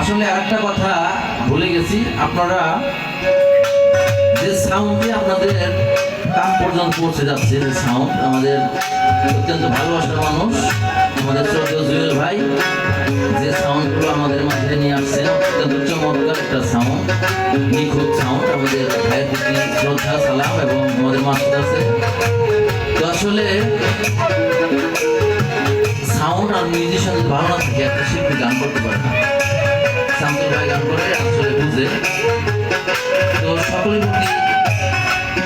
আসলে আরেকটা কথা ভুলে গেছি। আপনারা যে সাউন্ডে আপনাদের কান পর্যন্ত পৌঁছে যাচ্ছে, যে সাউন্ড আমাদের অত্যন্ত ভালোবাসার মানুষ, আমাদের শ্রদ্ধেয় জুয়েল ভাই, যে সাউন্ডগুলো আমাদের মাঝে নিয়ে আসছেন, অত্যন্ত চমৎকার একটা সাউন্ড নিখুঁত সাউন্ড আমাদের ভাইয়ের শ্রদ্ধা, সালাম এবং আমাদের মাস্টার আছে। তো আসলে মিউজিশিয়ান ভালো থাকে, একটা শিল্পী গান করতে পারে না। শামসুল ভাই গান করে, আসলে বুঝে। তো সকলের প্রতি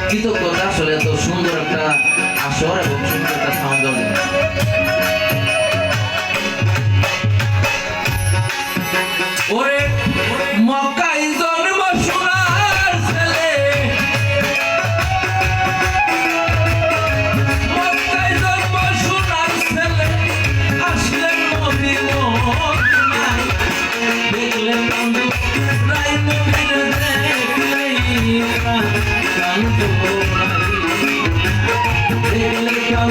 কৃতজ্ঞতা, আসলে এত সুন্দর একটা আসর এবং সুন্দর একটা সাউন্ড দেখলেই প্রাণ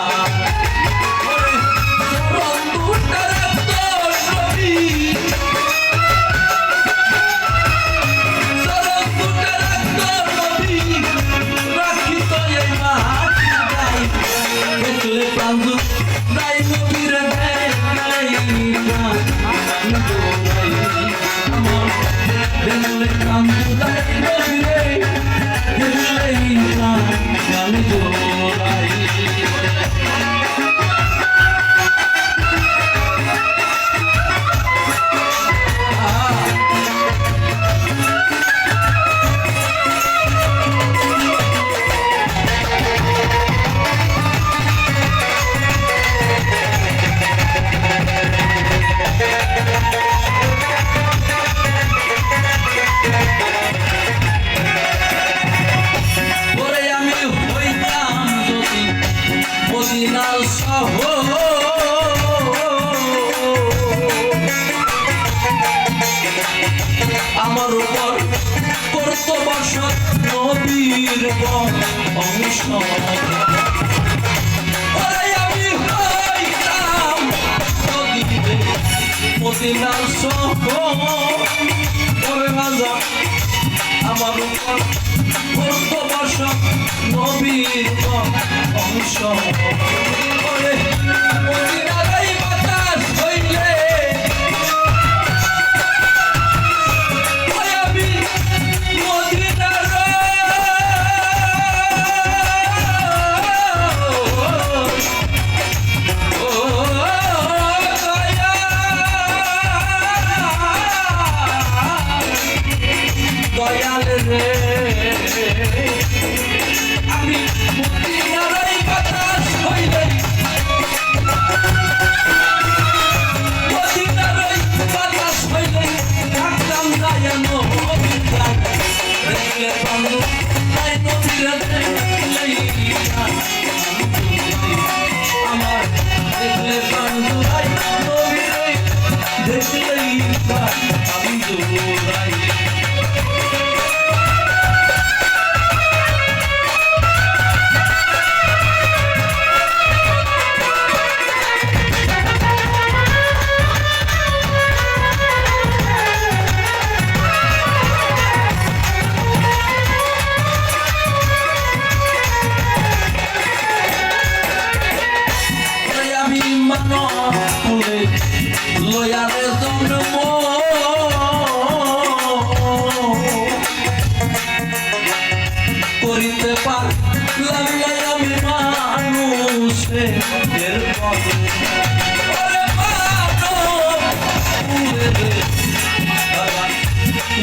উপর করতো বসত নবীর অংশ আমি হইতাম মদিনার শহর রাজা, আমার উপর করতো বসত নবীর অংশ ওরে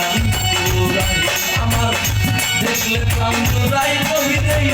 প্রাণ জোড়াই আমার দেখলে প্রাণ। জোড়াই বহিরেই